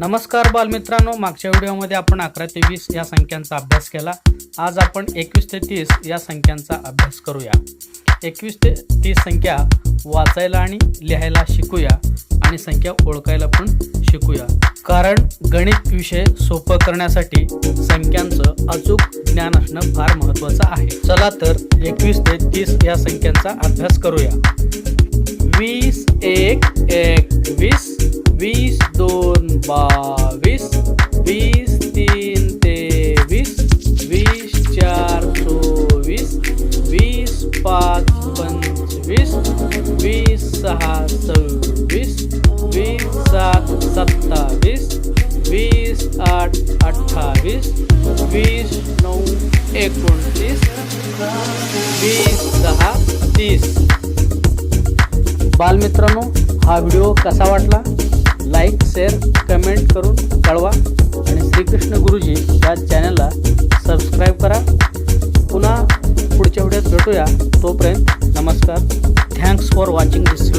नमस्कार बालमित्रांनो मागच्या व्हिडिओमध्ये आपण अकरा ते वीस या संख्यांचा अभ्यास केला. आज आपण एकवीस ते तीस या संख्यांचा अभ्यास करूया. एकवीस ते तीस संख्या वाचायला आणि लिहायला शिकूया आणि संख्या ओळखायला पण शिकूया. कारण गणित विषय सोपं करण्यासाठी संख्यांचं अचूक ज्ञान असणं फार महत्त्वाचं आहे. चला तर एकवीस ते तीस या संख्यांचा अभ्यास करूया. वीस एक एकवीस वीस दोन बावीस वीस तीन तेवीस वीस चार चोवीस वीस पाच पंचवीस वीस सहा सव्वीस वीस सात सत्तावीस वीस आठ अठ्ठावीस वीस नऊ एकोणतीस वीस दहा तीस. बालमित्रांनो हा व्हिडिओ कसा वाटला? शेअर कमेंट करून कळवा. आणि श्रीकृष्ण गुरुजी या चॅनलला सबस्क्राईब करा. पुन्हा पुढच्या व्हिडिओत भेटूया. तोपर्यंत नमस्कार. Thanks for watching this